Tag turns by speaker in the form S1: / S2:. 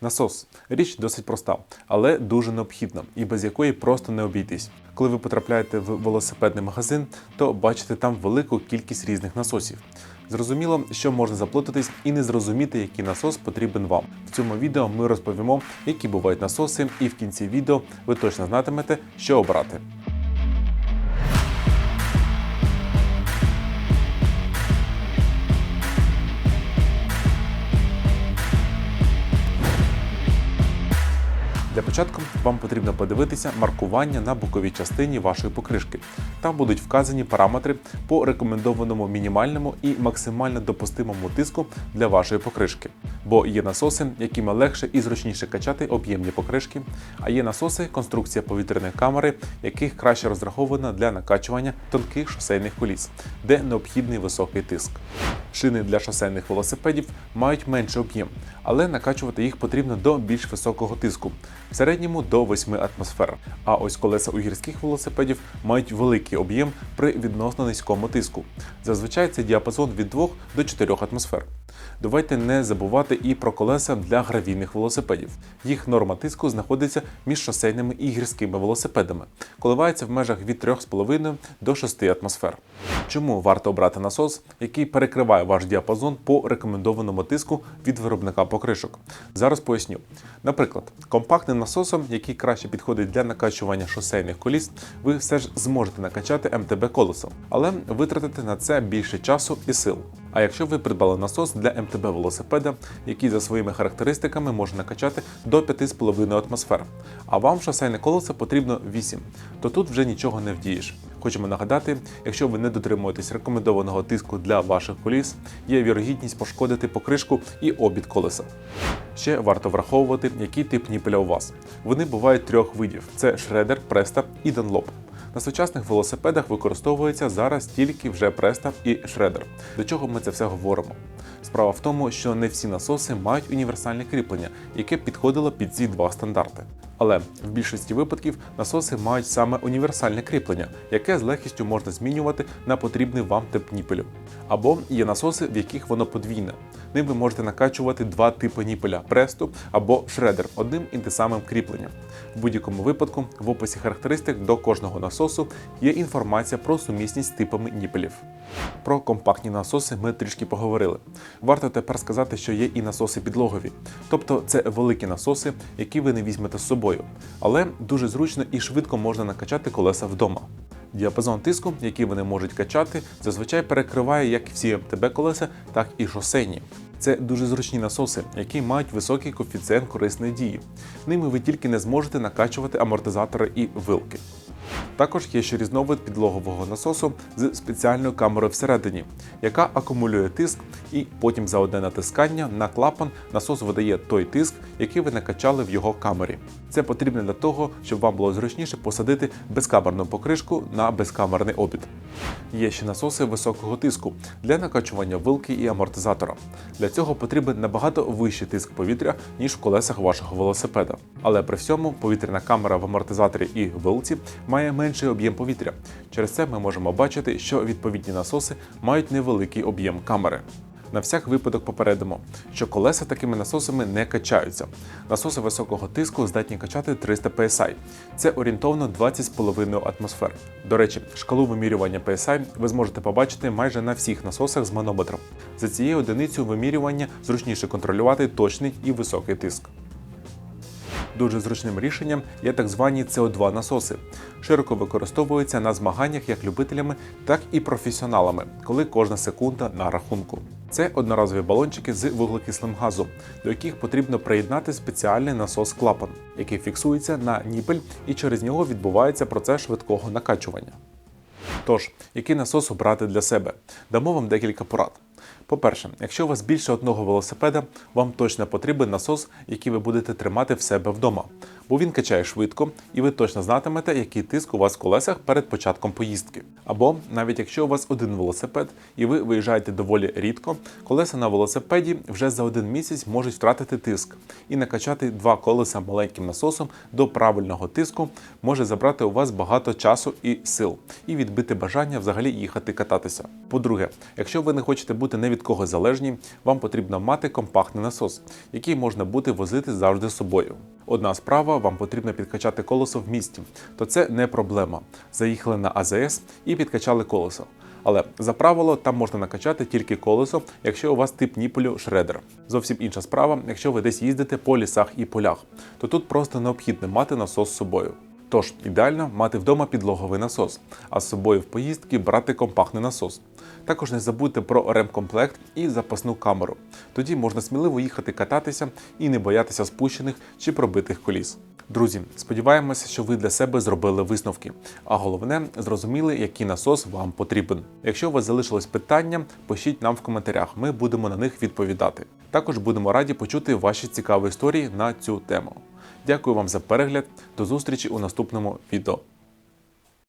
S1: Насос річ досить проста, але дуже необхідна і без якої просто не обійтись. Коли ви потрапляєте в велосипедний магазин, то бачите там велику кількість різних насосів. Зрозуміло, що можна заплутатись і не зрозуміти, який насос потрібен вам. В цьому відео ми розповімо, які бувають насоси, і в кінці відео ви точно знатимете, що обрати. Для початку вам потрібно подивитися маркування на боковій частині вашої покришки. Там будуть вказані параметри по рекомендованому мінімальному і максимально допустимому тиску для вашої покришки. Бо є насоси, якими легше і зручніше качати об'ємні покришки, а є насоси, конструкція повітряної камери, яких краще розрахована для накачування тонких шосейних коліс, де необхідний високий тиск. Шини для шосейних велосипедів мають менший об'єм, але накачувати їх потрібно до більш високого тиску, в середньому до 8 атмосфер. А ось колеса у гірських велосипедів мають великий об'єм при відносно низькому тиску. Зазвичай це діапазон від 2 до 4 атмосфер. Давайте не забувати і про колеса для гравійних велосипедів. Їх норма тиску знаходиться між шосейними і гірськими велосипедами, коливається в межах від 3,5 до 6 атмосфер. Чому варто обрати насос, який перекриває ваш діапазон по рекомендованому тиску від виробника покришок? Зараз поясню. Наприклад, компактним насосом, який краще підходить для накачування шосейних коліс, ви все ж зможете накачати МТБ колесом, але витратите на це більше часу і сил. А якщо ви придбали насос для МТБ велосипеда, який за своїми характеристиками може накачати до 5,5 атмосфер, а вам шосейне колесо потрібно 8, то тут вже нічого не вдієш. Хочемо нагадати, якщо ви не дотримуєтесь рекомендованого тиску для ваших коліс, є вірогідність пошкодити покришку і обід колеса. Ще варто враховувати, який тип ніпеля у вас. Вони бувають трьох видів: це шредер, преста і данлоп. На сучасних велосипедах використовується зараз тільки вже престав і шредер. До чого ми це все говоримо? Справа в тому, що не всі насоси мають універсальне кріплення, яке підходило під ці два стандарти. Але в більшості випадків насоси мають саме універсальне кріплення, яке з легкістю можна змінювати на потрібний вам тип ніпелю. Або є насоси, в яких воно подвійне. Ним ви можете накачувати два типи ніпеля престу або шредер одним і тим самим кріпленням. В будь-якому випадку в описі характеристик до кожного насосу є інформація про сумісність з типами ніпелів. Про компактні насоси ми трішки поговорили. Варто тепер сказати, що є і насоси підлогові, тобто це великі насоси, які ви не візьмете з собою, але дуже зручно і швидко можна накачати колеса вдома. Діапазон тиску, який вони можуть качати, зазвичай перекриває як всі МТБ колеса, так і шосейні. Це дуже зручні насоси, які мають високий коефіцієнт корисної дії. Ними ви тільки не зможете накачувати амортизатори і вилки. Також є ще різновид підлогового насосу з спеціальною камерою всередині, яка акумулює тиск, і потім за одне натискання на клапан насос видає той тиск, який ви накачали в його камері. Це потрібно для того, щоб вам було зручніше посадити безкамерну покришку на безкамерний обід. Є ще насоси високого тиску для накачування вилки і амортизатора. Для цього потрібен набагато вищий тиск повітря, ніж в колесах вашого велосипеда. Але при всьому повітряна камера в амортизаторі і вилці має менший об'єм повітря. Через це ми можемо бачити, що відповідні насоси мають невеликий об'єм камери. На всяк випадок попередимо, що колеса такими насосами не качаються. Насоси високого тиску здатні качати 300 PSI. Це орієнтовно 20,5 атмосфер. До речі, шкалу вимірювання PSI ви зможете побачити майже на всіх насосах з манометром. За цією одиницею вимірювання зручніше контролювати точний і високий тиск. Дуже зручним рішенням є так звані CO2 насоси. Широко використовуються на змаганнях як любителями, так і професіоналами, коли кожна секунда на рахунку. Це одноразові балончики з вуглекислим газом, до яких потрібно приєднати спеціальний насос клапан, який фіксується на ніпель і через нього відбувається процес швидкого накачування. Тож, який насос обрати для себе? Дамо вам декілька порад. По-перше, якщо у вас більше одного велосипеда, вам точно потрібен насос, який ви будете тримати в себе вдома. Бо він качає швидко, і ви точно знатимете, який тиск у вас в колесах перед початком поїздки. Або навіть якщо у вас один велосипед і ви виїжджаєте доволі рідко, колеса на велосипеді вже за один місяць можуть втратити тиск, і накачати два колеса маленьким насосом до правильного тиску може забрати у вас багато часу і сил, і відбити бажання взагалі їхати кататися. По-друге, якщо ви не хочете бути не від кого залежні, вам потрібно мати компактний насос, який можна буде возити завжди з собою. Одна справа, вам потрібно підкачати колесо в місті, то це не проблема. Заїхали на АЗС і підкачали колесо. Але за правило там можна накачати тільки колесо, якщо у вас тип ніпелю шредер. Зовсім інша справа, якщо ви десь їздите по лісах і полях, то тут просто необхідно мати насос з собою. Тож ідеально мати вдома підлоговий насос, а з собою в поїздки брати компактний насос. Також не забудьте про ремкомплект і запасну камеру. Тоді можна сміливо їхати кататися і не боятися спущених чи пробитих коліс. Друзі, сподіваємося, що ви для себе зробили висновки, а головне зрозуміли, який насос вам потрібен. Якщо у вас залишилось питання, пишіть нам в коментарях, ми будемо на них відповідати. Також будемо раді почути ваші цікаві історії на цю тему. Дякую вам за перегляд. До зустрічі у наступному відео.